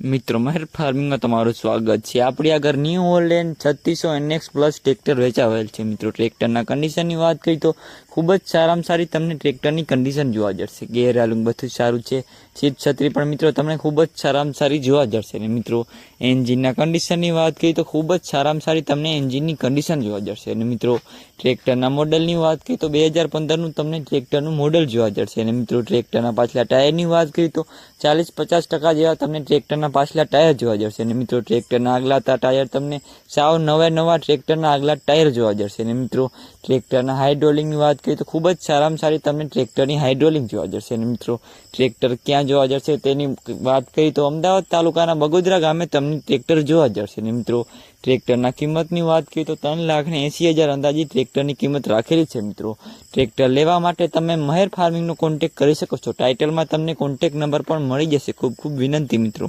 મિત્રો મહેર ફાર્મિંગમાં તમારું સ્વાગત છે. આપણી આગળ ન્યૂ ઓલેન્ડ છત્રીસો એનએક્સ પ્લસ ટ્રેક્ટર વેચાવેલ છે મિત્રો. ટ્રેક્ટરના કન્ડિશનની વાત કરી તો ખૂબ જ સારામાં સારી તમને ટ્રેક્ટરની કન્ડિશન જોવા જશે ગેર આલુંગ બધું સારું છે. સીટ છત્રી પણ મિત્રો તમને ખૂબ જ સારામાં સારી જોવા જશે અને મિત્રો. એન્જિનના કન્ડિશનની વાત કરી તો ખૂબ જ સારામાં સારી તમને એન્જિનની કન્ડિશન જોવા જશે અને મિત્રો. ટ્રેક્ટરના મોડલની વાત કરી તો બે હજાર પંદરનું તમને ટ્રેક્ટરનું મોડલ જોવા જશે અને મિત્રો. ટ્રેક્ટરના પાછલા ટાયરની વાત કરી તો ચાલીસ પચાસ ટકા જેવા તમને ટ્રેક્ટરના પાછલા ટાયર જોવા જશે અને મિત્રો, ટ્રેક્ટરના આગલા ટાયર તમને સાવ નવા નવા ટ્રેક્ટરના આગલા ટાયર જોવા જશે અને મિત્રો. ટ્રેક્ટરના હાઇડ્રોલિકની વાત કરીએ તો ખૂબ જ સારામાં સારી તમને ટ્રેક્ટરની હાઇડ્રોલિક જોવા જશે અને મિત્રો. ટ્રેક્ટર ક્યાં જોવા જશે તેની વાત કરીએ તો અમદાવાદ તાલુકાના બગોદરા ગામે તમને ટ્રેક્ટર જોવા જશે અને મિત્રો. ટ્રેક્ટરના કિંમતની વાત કરીએ તો ત્રણ લાખ ને એંસી હજાર અંદાજી ટ્રેક્ટરની કિંમત રાખેલી છે મિત્રો. ટ્રેક્ટર લેવા માટે તમે મહેર ફાર્મિંગનો કોન્ટેક કરી શકો છો. ટાઇટલમાં તમને કોન્ટેક નંબર પણ મળી જશે. ખૂબ ખૂબ વિનંતી મિત્રો.